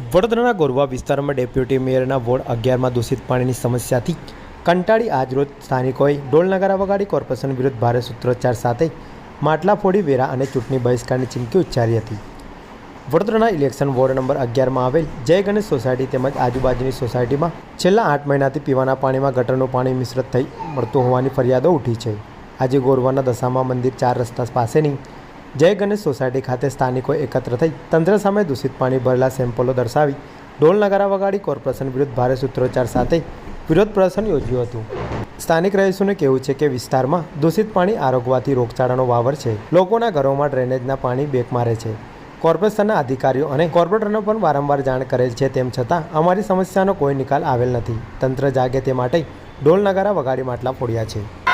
વડોદરાના ગોરવા વિસ્તારમાં deputy મેયરના ward અગિયારમાં દૂષિત પાણીની સમસ્યાથી કંટાળી આજરોજ સ્થાનિકોએ ડોલનગારા વગાડી કોર્પોરેશન વિરુદ્ધ ભારે સૂત્રોચ્ચાર સાથે માટલા ફોડી વેરા અને ચૂંટણી બહિષ્કારની ચીમકી ઉચ્ચારી હતી. વડોદરાના ઇલેક્શન વોર્ડ નંબર અગિયારમાં આવેલ જય ગણેશ સોસાયટી તેમજ આજુબાજુની સોસાયટીમાં છેલ્લા આઠ મહિનાથી પીવાના પાણીમાં ગટરનું પાણી મિશ્રિત થઈ મળતું હોવાની ફરિયાદો ઉઠી છે. આજે ગોરવાના દશામા મંદિર ચાર રસ્તા પાસેની જય ગણેશ સોસાયટી ખાતે સ્થાનિકો એકત્ર થઈ તંત્ર સામે દૂષિત પાણી ભરેલા સેમ્પલો દર્શાવી ઢોલ નગારા વગાડી કોર્પોરેશન વિરુદ્ધ ભારે સૂત્રોચ્ચાર સાથે વિરોધ પ્રદર્શન યોજ્યું હતું. સ્થાનિક રહીશોને કહેવું છે કે વિસ્તારમાં દૂષિત પાણી આરોગવાથી રોગચાળાનો વાવર છે. લોકોના ઘરોમાં ડ્રેનેજના પાણી બેક મારે છે. કોર્પોરેશનના અધિકારીઓ અને કોર્પોરેટરનો પણ વારંવાર જાણ કરેલ છે તેમ છતાં અમારી સમસ્યાનો કોઈ નિકાલ આવેલ નથી. તંત્ર જાગે તે માટે ઢોલ નગારા વગાડી માટલા ફોડ્યા છે.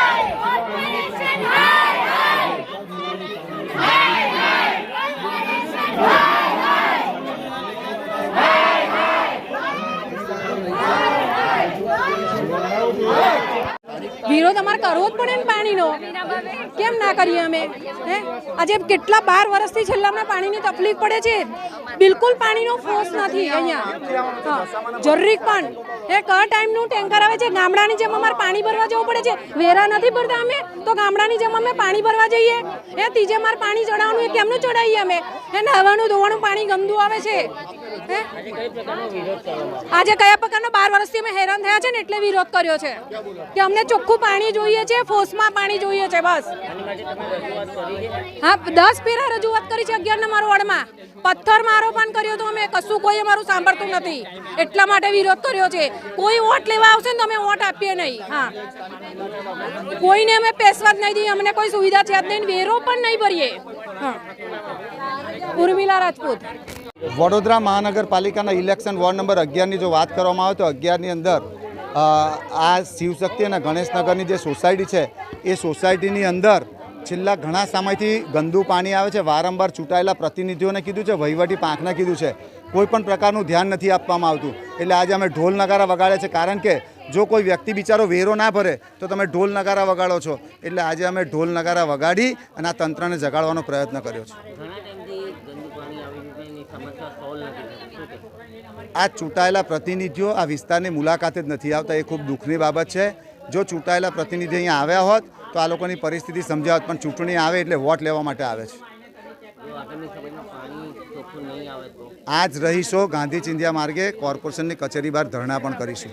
અમારે કરવો જ પડે ને પાણીનો? કેમ ના કરીએ અમે? હે? આજે કેટલા બાર વર્ષથી છેલ્લા અમને પાણીની તકલીફ પડે છે. બિલકુલ પાણીનો ફોર્સ નથી અહીંયા. હા, જરૂરી પણ. એ કયા ટાઈમનું ટેન્કર આવે છે? ગામડાની જેમ અમારે પાણી ભરવા જવું પડે છે. વેરા નથી ભરતા અમે? તો ગામડાની જેમ અમે પાણી ભરવા જઈએ. એ ત્રીજે માર પાણી ચડાવવાનું એ કેમનું ચડાવીએ અમે? એ નહાવાનું, ધોવાનું પાણી ગંદુ આવે છે. હે આજે કયા પ્રકારનો બાર વર્ષથી અમે હેરાન થયા છે ને એટલે વિરોધ કર્યો છે? કે અમને ચોખ્ખું પાણી જોઈએ છે ફોર્સમાં પાણી જોઈએ છે, બસ. હા, દસ પેરા રજૂઆત કરી છે અગિયાર નંબર વોર્ડમાં પથ્થર મારો પણ કર્યો તો અમે કશું કોઈ અમારું સાંભળતું નથી. એટલા માટે વિરોધ કર્યો છે. કોઈ વોટ લેવા આવશે ને તો અમે વોટ આપીએ નહીં. હા. કોઈને અમે પેશવા જ નહીં દઈએ. અમને કોઈ સુવિધા છે જ નહીં વેરો પણ નહીં ભરીએ. હા. ઉર્મિલા રાજપૂત. વડોદરા મહાનગરપાલિકાના ઇલેક્શન વોર્ડ નંબર અગિયારની જો વાત કરવામાં આવે તો અગિયારની અંદર આ શિવશક્તિ અને ગણેશનગરની જે સોસાયટી છે, એ સોસાયટીની અંદર છેલ્લા ઘણા સમયથી ગંદુ પાણી આવે છે. વારંવાર ચૂંટાયેલા પ્રતિનિધિઓને કીધું છે, વહીવટી પાંખને કીધું છે. કોઈપણ પ્રકારનું ધ્યાન નથી આપવામાં આવતું. એટલે આજે અમે ઢોલ નગારા વગાડ્યા છે. કારણ કે જો કોઈ વ્યક્તિ બિચારો વેરો ના ભરે, તો તમે ઢોલ નગારા વગાડો છો. એટલે આજે અમે ઢોલ નગારા વગાડી અને આ તંત્રને જગાડવાનો પ્રયત્ન કર્યો છે. આ ચૂંટાયેલા પ્રતિનિધિઓ આ વિસ્તારની મુલાકાતે જ નથી આવતા, એ ખૂબ દુઃખની બાબત છે. જો ચૂંટાયેલા પ્રતિનિધિ અહીંયા આવ્યા હોત, તો આ લોકોની પરિસ્થિતિ સમજાવત, પણ ચૂંટણી આવે એટલે વોટ લેવા માટે આવે છે. આજ રહીશો ગાંધી ચિંધ્યા માર્ગે કોર્પોરેશનની કચેરી બહાર ધરણા પણ કરીશું.